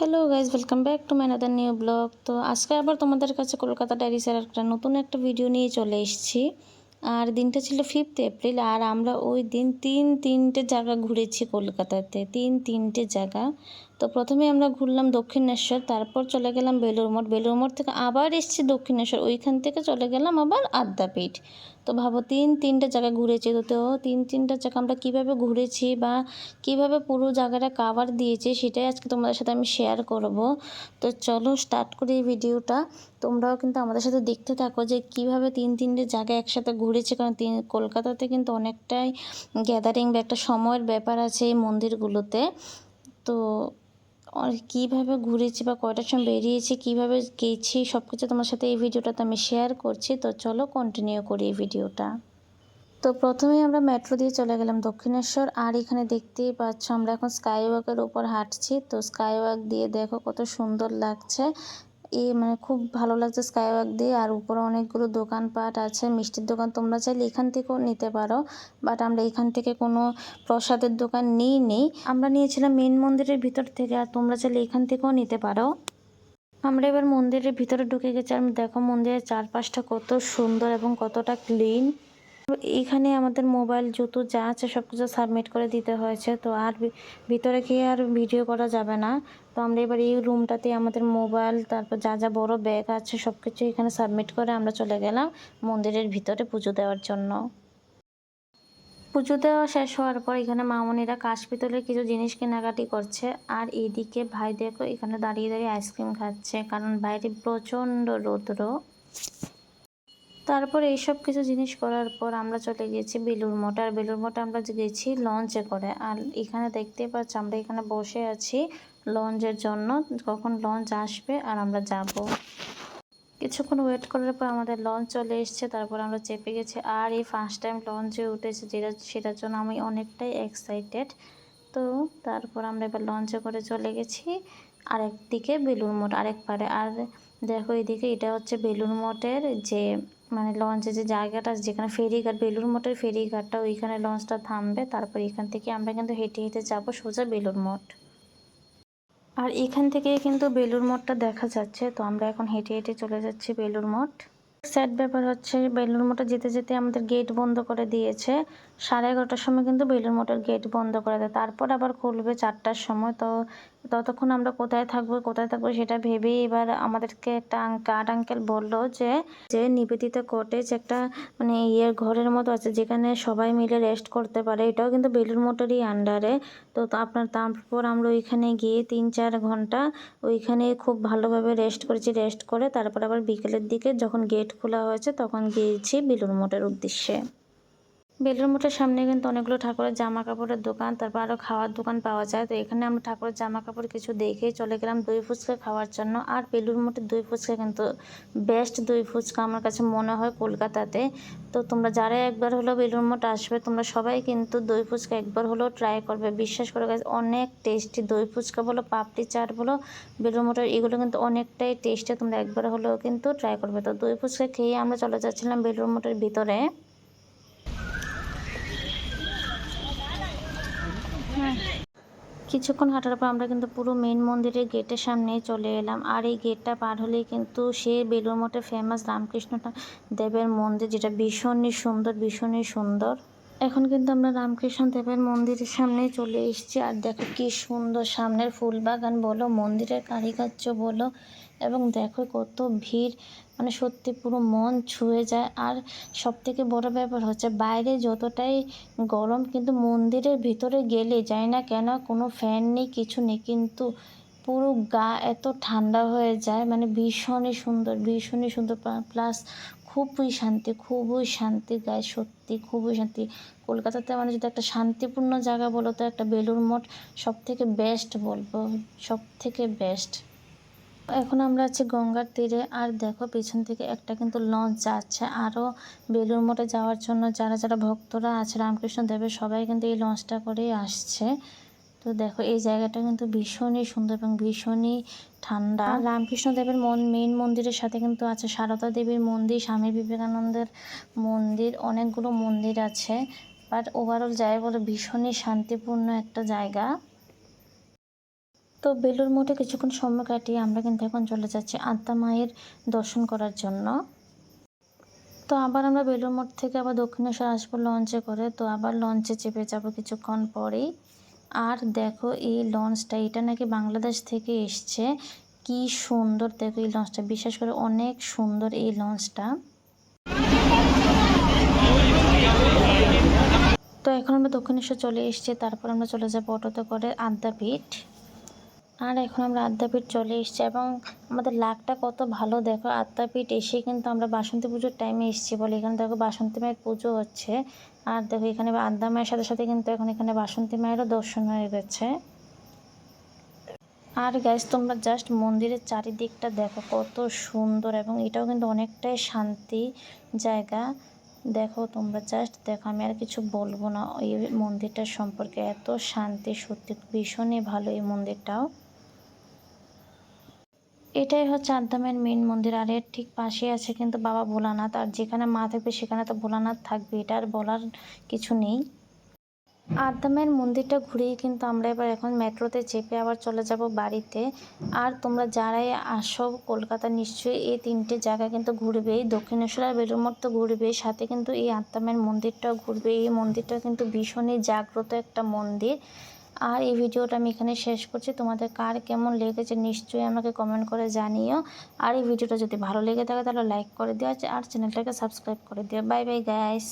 Hello guys welcome back to my other new blog তো আজকে আবার তোমাদের কাছে কলকাতা ডায়েরিসের একটা নতুন একটা ভিডিও নিয়ে চলে এসেছি। আর দিনটা ছিল ফিফথ এপ্রিল আর আমরা ওই দিন তিন তিনটে জায়গা ঘুরেছি কলকাতাতে। তিন তিনটে জায়গা। তো প্রথমে আমরা ঘুরলাম দক্ষিণেশ্বর, তারপর চলে গেলাম বেলুর মঠ। বেলুর মঠ থেকে আবার এসেছি দক্ষিণেশ্বর, ওইখান থেকে চলে গেলাম আবার আদ্যাপীঠ। তো ভাবো তিন তিনটে জায়গা ঘুরেছি, তো তিন তিনটে জায়গা আমরা কীভাবে ঘুরেছি বা কীভাবে পুরো জায়গাটা কাভার দিয়েছি সেটাই আজকে তোমাদের সাথে আমি শেয়ার করব। তো চলো স্টার্ট করি এই ভিডিওটা তোমরাও কিন্তু আমাদের সাথে দেখতে থাকো যে কীভাবে তিন তিনটে জায়গা একসাথে ঘুরেছে, কারণ তিন কলকাতাতে কিন্তু অনেকটাই গ্যাদারিং বা একটা সময়ের ব্যাপার আছে এই মন্দিরগুলোতে। তো কীভাবে ঘুরেছি বা কয়টার সময় বেরিয়েছি, কীভাবে গেছি সব কিছু তোমার সাথে এই ভিডিওটাতে আমি শেয়ার করছি। তো চলো কন্টিনিউ করি এই ভিডিওটা। তো প্রথমে আমরা মেট্রো দিয়ে চলে গেলাম দক্ষিণেশ্বর, আর এখানে দেখতেই পাচ্ছ আমরা এখন স্কাইওয়াকের উপর হাঁটছি। তো স্কাইওয়াক দিয়ে দেখো কত সুন্দর লাগছে। এই মানে খুব ভালো লাগছে স্কাই ওয়াক দিয়ে। আর উপরে অনেকগুলো দোকানপাট আছে, মিষ্টির দোকান তোমরা চাইলে এখান থেকেও নিতে পারো। বাট আমরা এখান থেকে কোনো প্রসাদের দোকান নিই নি আমরা নিয়েছিলাম মেন মন্দিরের ভিতর থেকে, আর তোমরা চাইলে এখান থেকেও নিতে পারো। আমরা এবার মন্দিরের ভিতরে ঢুকে গেছি। আর দেখো মন্দিরের চারপাশটা কত সুন্দর এবং কতটা ক্লিন এখানে আমাদের মোবাইল জুতো যা আছে সব কিছু সাবমিট করে দিতে হয়েছে, তো আর ভিতরে গিয়ে আর ভিডিও করা যাবে না। তো আমরা এবার এই রুমটাতে আমাদের মোবাইল, তারপর যা যা বড় ব্যাগ আছে সব কিছু এখানে সাবমিট করে আমরা চলে গেলাম মন্দিরের ভিতরে পুজো দেওয়ার জন্য। পুজো দেওয়া শেষ হওয়ার পর এখানে মামনিরা কাশ পিতলের কিছু জিনিস কেনাকাটি করছে। আর এইদিকে ভাই দেখো এখানে দাঁড়িয়ে দাঁড়িয়ে আইসক্রিম খাচ্ছে, কারণ বাইরে প্রচণ্ড রৌদ্র। তারপর এইসব কিছু জিনিস করার পর আমরা চলে গেছি বেলুর মঠ। আর বেলুর মঠে আমরা গেছি লঞ্চে করে। আর এখানে দেখতে পাচ্ছি আমরা এখানে বসে আছি লঞ্চের জন্য। কখন লঞ্চ আসবে আর আমরা যাব। কিছুক্ষণ ওয়েট করার পর আমাদের লঞ্চ চলে এসছে। তারপর আমরা চেপে গেছি। আর এই ফার্স্ট টাইম লঞ্চে উঠেছে যেটা, সেটার জন্য আমি অনেকটাই এক্সাইটেড তো তারপর আমরা এবার লঞ্চে করে চলে গেছি আরেকদিকে বেলুর মঠ আরেক পারে আর দেখো এদিকে এটা হচ্ছে বেলুর মঠের যে মানে লঞ্চের যে জায়গাটা যেখানে ফেরিঘাট বেলুর মঠের ফেরিঘাটটা, ওইখানে লঞ্চটা থামবে, তারপর এখান থেকে আমরা কিন্তু হেঁটে হেঁটে যাব সোজা বেলুর মঠ। আর এখান থেকে কিন্তু বেলুর মঠটা দেখা যাচ্ছে, তো আমরা এখন হেঁটে হেঁটে চলে যাচ্ছি বেলুর মঠ। স্যাড ব্যাপার হচ্ছে বেলুর মঠে যেতে যেতে আমাদের গেট বন্ধ করে দিয়েছে। সাড়ে এগারোটার সময় কিন্তু বেলুর মোটর গেট বন্ধ করে দেয়। তারপর আবার খুলবে চারটার সময়। তো ততক্ষণ আমরা কোথায় থাকব কোথায় থাকব সেটা ভেবেই এবার আমাদেরকে একটা কার্ড আঙ্কেল বলল যে যে নিবেদিতা কটেজ একটা মানে ইয়ের ঘরের মতো আছে, যেখানে সবাই মিলে রেস্ট করতে পারে। এটাও কিন্তু বেলুর মোটরই আন্ডারে তো আপনার, তারপর আমরা ওইখানে গিয়ে তিন চার ঘণ্টা ওইখানে খুব ভালোভাবে রেস্ট করেছি। রেস্ট করে তারপর আবার বিকেলের দিকে যখন গেট খোলা হয়েছে তখন গিয়েছি বেলুড় মঠের উদ্দেশ্যে। বেলুর মঠের সামনে কিন্তু অনেকগুলো ঠাকুরের জামা কাপড়ের দোকান, তারপর আরও খাওয়ার দোকান পাওয়া যায়। তো এখানে আমরা ঠাকুরের জামা কাপড় কিছু দেখেই চলে গেলাম দই ফুচকা খাওয়ার জন্য। আর বেলুর মঠের দই ফুচকা কিন্তু বেস্ট দই ফুচকা আমার কাছে মনে হয় কলকাতাতে। তো তোমরা যারা একবার হলো বেলুর মঠ আসবে, তোমরা সবাই কিন্তু দই ফুচকা একবার হলেও ট্রাই করবে। বিশ্বাস করে গেছে অনেক টেস্টি দই ফুচকা বলো, পাপড়ি চাট বলো বেলুর মঠের এগুলো কিন্তু অনেকটাই টেস্টি তোমরা একবার হলেও কিন্তু ট্রাই করবে। তো দই ফুচকা খেয়ে আমরা চলে যাচ্ছিলাম বেলুর মঠের ভিতরে। কিছুক্ষণ হাঁটার পর আমরা কিন্তু পুরো মেন মন্দিরের গেটের সামনে চলে এলাম। আর এই গেটটা পার হলেই কিন্তু সে বেলুর মঠে ফেমাস রামকৃষ্ণ দেবের মন্দির, যেটা ভীষণই সুন্দর ভীষণই সুন্দর। এখন কিন্তু আমরা রামকৃষ্ণ দেবের মন্দিরের সামনে চলে এসেছি। আর দেখো কি সুন্দর সামনের ফুল বাগান বলো মন্দিরের কারিকার্য বলো। এবং দেখো কত ভিড়। মানে সত্যি পুরো মন ছুঁয়ে যায়। আর সব থেকে বড় ব্যাপার হচ্ছে বাইরে যতটাই গরম কিন্তু মন্দিরের ভিতরে গেলে যাই না কেন কোনো ফ্যান নেই, কিছু নেই, কিন্তু পুরো গা এত ঠান্ডা হয়ে যায় মানে ভীষণই সুন্দর ভীষণই সুন্দর। প্লাস খুবই শান্তি খুবই শান্তি গায়ে, সত্যি খুবই শান্তি। কলকাতাতে মানে যদি একটা শান্তিপূর্ণ জায়গা বলো তো একটা বেলুর মঠ সব থেকে বেস্ট বলব সব থেকে বেস্ট এখন আমরা আছি গঙ্গার তীরে। আর দেখো, পিছন থেকে একটা কিন্তু লঞ্চ যাচ্ছে। আরও বেলুর মঠে যাওয়ার জন্য যারা যারা ভক্তরা আছে, রামকৃষ্ণ দেবের সবাই কিন্তু এই লঞ্চটা করেই আসছে। তো দেখো, এই জায়গাটা কিন্তু ভীষণই সুন্দর এবং ভীষণই ঠান্ডা। রামকৃষ্ণ দেবের মন মেন মন্দিরের সাথে কিন্তু আছে সারদা দেবীর মন্দির, স্বামী বিবেকানন্দের মন্দির, অনেকগুলো মন্দির আছে। বাট ওভারঅল যাই বলে, ভীষণই শান্তিপূর্ণ একটা জায়গা। তো বেলুর মঠে কিছুক্ষণ সময় কাটিয়ে আমরা কিন্তু এখন চলে যাচ্ছি আদ্যা মায়ের দর্শন করার জন্য। তো আবার আমরা বেলুর মঠ থেকে আবার দক্ষিণেশ্বর আসব লঞ্চে করে। তো আবার লঞ্চে চেপে যাব কিছুক্ষণ পরেই। আর দেখো এই লঞ্চটা, এটা নাকি বাংলাদেশ থেকে এসছে। কি সুন্দর দেখো এই লঞ্চটা, বিশেষ করে অনেক সুন্দর এই লঞ্চটা। তো এখন আমরা দক্ষিণেশ্বর চলে এসেছি, তারপর আমরা চলে যাব অটোতে করে আদ্যাপীঠ আর এখন আমরা আদ্যাপীঠ চলে এসেছি এবং আমাদের লাকটা কত ভালো দেখো। আদ্যাপীঠ এসে কিন্তু আমরা বাসন্তী পুজোর টাইমে এসেছি বলে এখানে দেখো বাসন্তী মায়ের পুজো হচ্ছে। আর দেখো এখানে আদ্যা মায়ের সাথে সাথে কিন্তু এখন এখানে বাসন্তী মায়েরও দর্শন হয়ে গেছে। আর গ্যাস তোমরা জাস্ট মন্দিরের চারিদিকটা দেখো কত সুন্দর এবং এটাও কিন্তু অনেকটাই শান্তি জায়গা। দেখো তোমরা জাস্ট দেখো আমি আর কিছু বলব না। এই মন্দিরটার সম্পর্কে এত শান্তি সত্যি ভীষণই ভালো এই মন্দিরটাও। এটাই হচ্ছে আদ্দামের মেন মন্দির। আর এর ঠিক পাশে আছে কিন্তু বাবা ভোলানাথ। আর যেখানে মা থাকবে, সেখানে তো ভোলানাথ থাকবে। এটা আর বলার কিছু নেই। আদ্দামের মন্দিরটা ঘুরেই কিন্তু আমরা এবার এখন মেট্রোতে চেপে আবার চলে যাব বাড়িতে। আর তোমরা যারাই আসো কলকাতা, নিশ্চয়ই এই তিনটে জায়গা কিন্তু ঘুরবেই। দক্ষিণেশ্বর আর বেলুর মঠ তো ঘুরবেই। সাথে কিন্তু এই আত্মামের মন্দিরটাও ঘুরবে। এই মন্দিরটা কিন্তু ভীষণই জাগ্রত একটা মন্দির। আর এই ভিডিওটা আমি এখানে শেষ করছি। তোমাদের কার কেমন লেগেছে নিশ্চয়ই আমাকে কমেন্ট করে জানিও। আর এই ভিডিওটা যদি ভালো লেগে থাকে তাহলে লাইক করে দিও আর চ্যানেলটাকে সাবস্ক্রাইব করে দিও। Bye bye guys